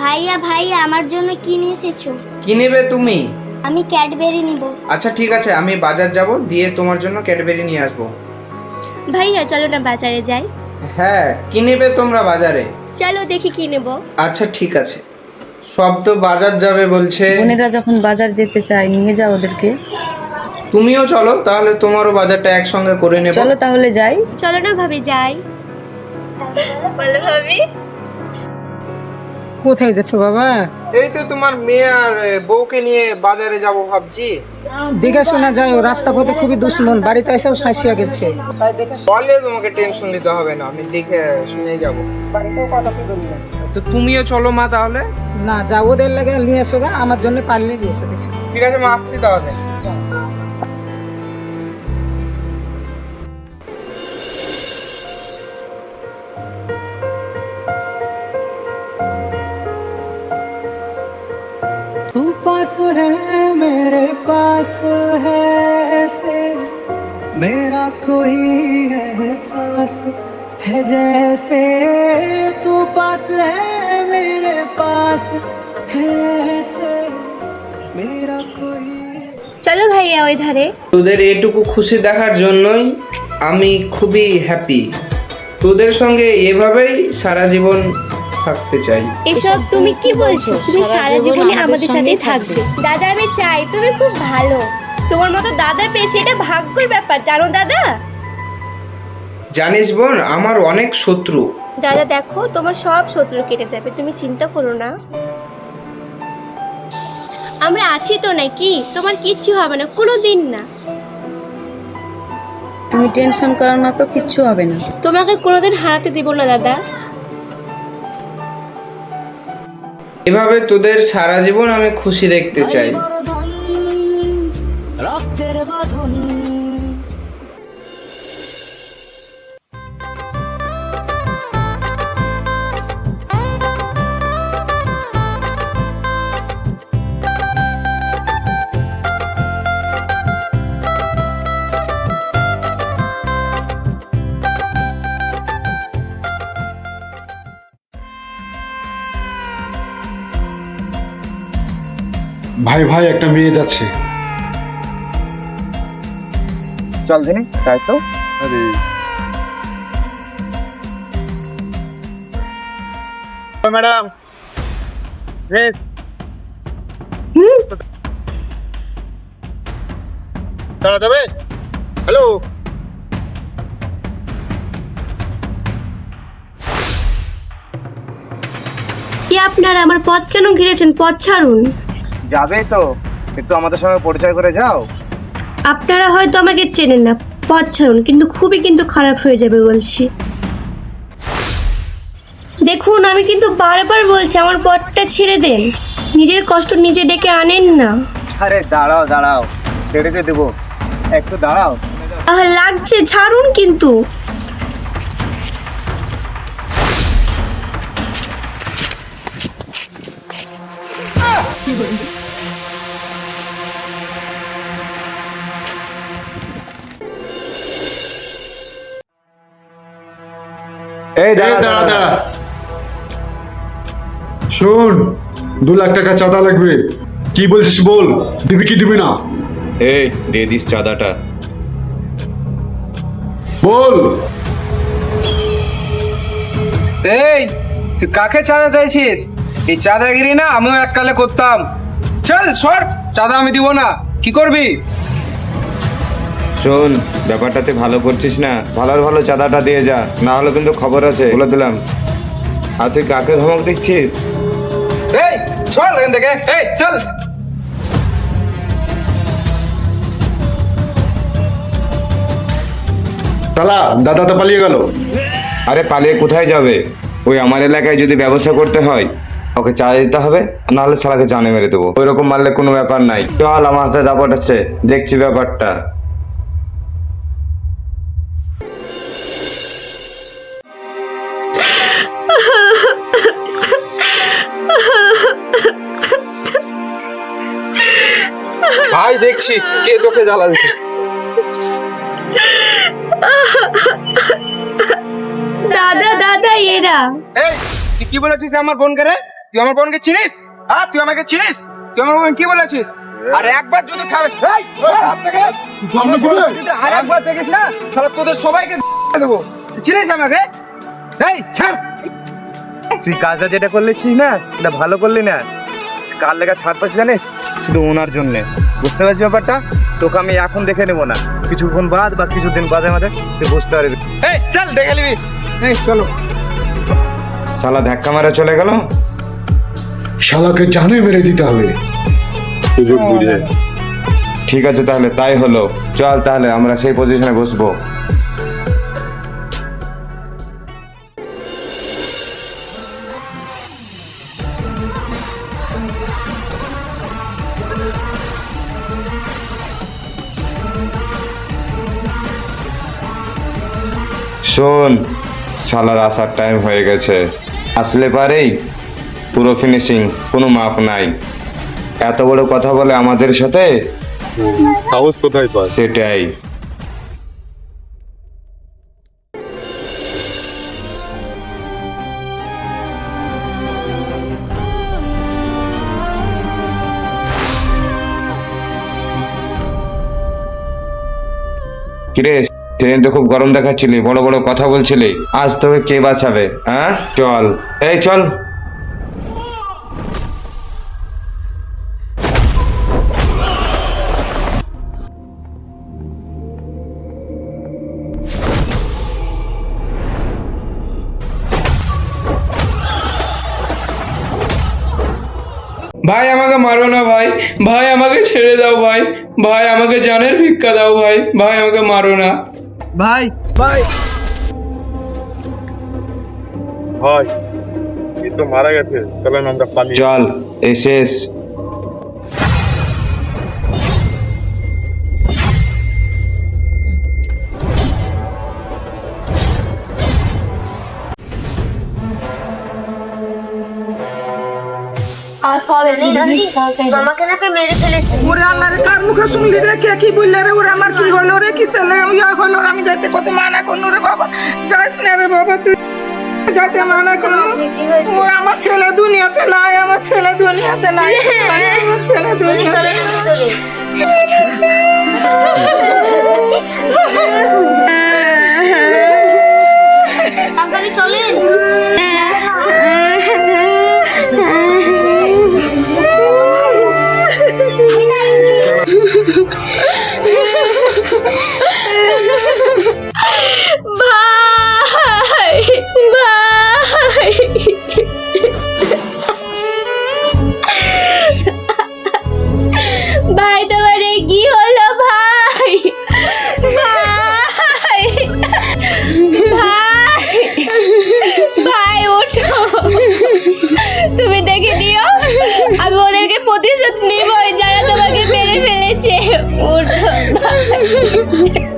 ভাইয়া ভাইয়া আমার জন্য কি নিয়ে এসেছ? কি নেবে তুমি? আমি ক্যাডবেরি নিব। আচ্ছা ঠিক আছে আমি বাজার যাব দিয়ে তোমার জন্য ক্যাডবেরি নিয়ে আসব। ভাইয়া চলো না বাজারে যাই। হ্যাঁ কি নেবে তোমরা বাজারে? চলো দেখি কি নেব। আচ্ছা ঠিক আছে। সব তো বাজার যাবে বলছে। বোনেরা যখন বাজার যেতে চায় নিয়ে যাও ওদেরকে। তুমিও চলো তাহলে তোমারও বাজারটা একসঙ্গে করে নেব। চলো তাহলে যাই। চলো না ভাবি যাই। বলো ভাবি। কোথায় যাচ্ছ বাবা? এই তো তোমার মেয়ে আর বউকে নিয়ে বাজারে যাব ভাবছি। দেখে শোনা যায় রাস্তা পথে খুবই দুশ্মন বাড়িতে এসেও শাঁসিয়া গেছে। বলে তোমাকে টেনশন নিতে হবে না আমি দেখে শুনে যাব। তো তুমিও চলো মা তাহলে। না যা ওদের লাগে নিয়ে এসো আমার জন্য পারলে নিয়ে এসো ঠিক আছে মা আসছি তাহলে। मेरा कोई एहसास है जैसे तू पास है मेरे पास है ऐसे मेरा कोई চলো ভাইয়া ওই ধারে তোদের এটুকু খুশি দেখার জন্যই আমি খুবই হ্যাপি তোদের সঙ্গে এভাবেই সারা জীবন থাকতে চাই এসব তুমি কি বলছো তুমি সারা জীবনে আমাদের সাথেই থাকবে দাদা আমি চাই তুমি খুব ভালো তোমার মতো দাদা পেয়েছি এটা ভাগ্যের ব্যাপার জানো দাদা? জানিস বোন আমার অনেক শত্রু। দাদা দেখো তোমার সব শত্রু কেটে যাবে তুমি চিন্তা করো না। আমরা আছি তো নাকি? তোমার কিচ্ছু হবে না কোনো দিন না। তুমি টেনশন করো না তো কিচ্ছু হবে না। তোমাকে কোনোদিন হারাতে দিব না দাদা। এভাবে তোদের সারা জীবন আমি খুশি দেখতে চাই। ভাই ভাই একটা মেয়ে যাচ্ছে। চল দিনি তাই তো? ম্যাডাম। রেস। দাঁড়া যাবে হ্যালো। কি আপনারা আমার পথ কেন ঘিরেছেন? পথ ছাড়ুন। যাবে তো। একটু আমাদের সঙ্গে পরিচয় করে যাও। আপনারা হয়তো আমাকে চেনেন না পথ ছাড়ুন কিন্তু খুবই কিন্তু খারাপ হয়ে যাবে বলছি। দেখুন আমি কিন্তু বারবার বলছি আমার পথটা ছেড়ে দেন। নিজের কষ্ট নিজে ডেকে আনেন না। আরে দাঁড়াও দাঁড়াও ছেড়ে দিয়ে দেবো। একটু দাঁড়াও। আহ, লাগছে ছাড়ুন কিন্তু। এই এই দাঁড়া দাঁড়া দাঁড়া শোন দু লাখ টাকা চাঁদা লাগবে। কি বলছিস বল? দিবি কি দিবি না? এই দিয়ে দিস চাঁদাটা। বল। এই তুই কাকে চাঁদা চাইছিস? এই চাঁদাগিরি না আমিও এককালে করতাম। চল সর চাঁদা আমি দিব না। কি করবি? শোন ব্যাপারটাতে ভালো করছিস না ভালোর ভালো চাঁদাটা দিয়ে যা না হলে কিন্তু খবর আছে বলে দিলাম। আর তুই কাকে ধমক দিচ্ছিস? এই চল এখান থেকে এই চল। তালা দাদা তো পালিয়ে গেল। আরে পালিয়ে কোথায় যাবে? ওই আমার এলাকায় যদি ব্যবসা করতে হয় ওকে চা দিতে হবে নাহলে সালাকে জানে মেরে দেবো। ওই রকম মারলে কোনো ব্যাপার নাই। চল আমার হাতে দাপট আছে দেখছি ব্যাপারটা। দেখছি কে তোকে জ্বালাচ্ছে। দাদা দাদা এরা। এই তুই কি বলেছিস আমার বোনকে রে? তুই আমার বোনকে চিনিস? হ্যাঁ তুই আমাকে চিনিস? তুই আমার বোন কি বলেছিস? আর একবার যদি খাবে এই, এই, হাত থেকে, যদি আর একবার দেখিস না তাহলে তোদের সবাইকে দেবো। চিনিস আমাকে? এই ছাড়। তুই কাজটা যেটা করলেছিস না এটা ভালো করলি না। কার লেগে ছাড় পাচ্ছিস জানিস? শুধু ওনার জন্যে। বুঝতে পারছি ব্যাপারটা? তোকে আমি এখন দেখে নেব না। কিছুক্ষণ বাদ বা কিছুদিন বাদে আমাদের তুই বুঝতে পারবি। এই চল দেখে নিবি। এই চলো। শালা ধাক্কা মারা চলে গেল? শালাকে জানে মেরে দিতে হবে। সুযোগ বুঝে। ঠিক আছে তাহলে তাই হলো। চল তাহলে আমরা সেই পজিশনে বসবো। শোন সালার আসার টাইম হয়ে গেছে। আসলে পারেই পুরো ফিনিশিং কোনো মাপ নাই। এত বড় কথা বলে আমাদের সাথে? সাহস কোথায় পাস সেটাই। কিরে সেদিন তো খুব গরম দেখাচ্ছিলি, বড় বড় কথা বলছিলি। আজ তোকে কে বাঁচাবে হ্যাঁ? চল। এই, চল। ভাই, আমাকে মারো না, ভাই। ভাই, আমাকে ছেড়ে দাও, ভাই। ভাই, আমাকে জানের ভিক্ষা দাও, ভাই। ভাই, আমাকে মারো না। ভাই। ভাই। ভাই তো মারা গেছে। চলেন আমরা পালিয়ে চল এই শেষ আর সবে নেই মামাকে নাকি মেরে ফেলেছে। ওরে আল্লাহ রে কার মুখে শুনলি রে কে কি বললে রে ওরে? আমার কি হলো রে? কি ছেলে ইয়া হলো আমি যাইতে কত মানা করল রে বাবা। যাইস না রে বাবা তুই যাইতে মানা করল। ও আমার ছেলে দুনিয়াতে নাই আমার ছেলে দুনিয়াতে নাই। আমার ছেলে দুনিয়াতে ফেলেছে ওঠো ভাই।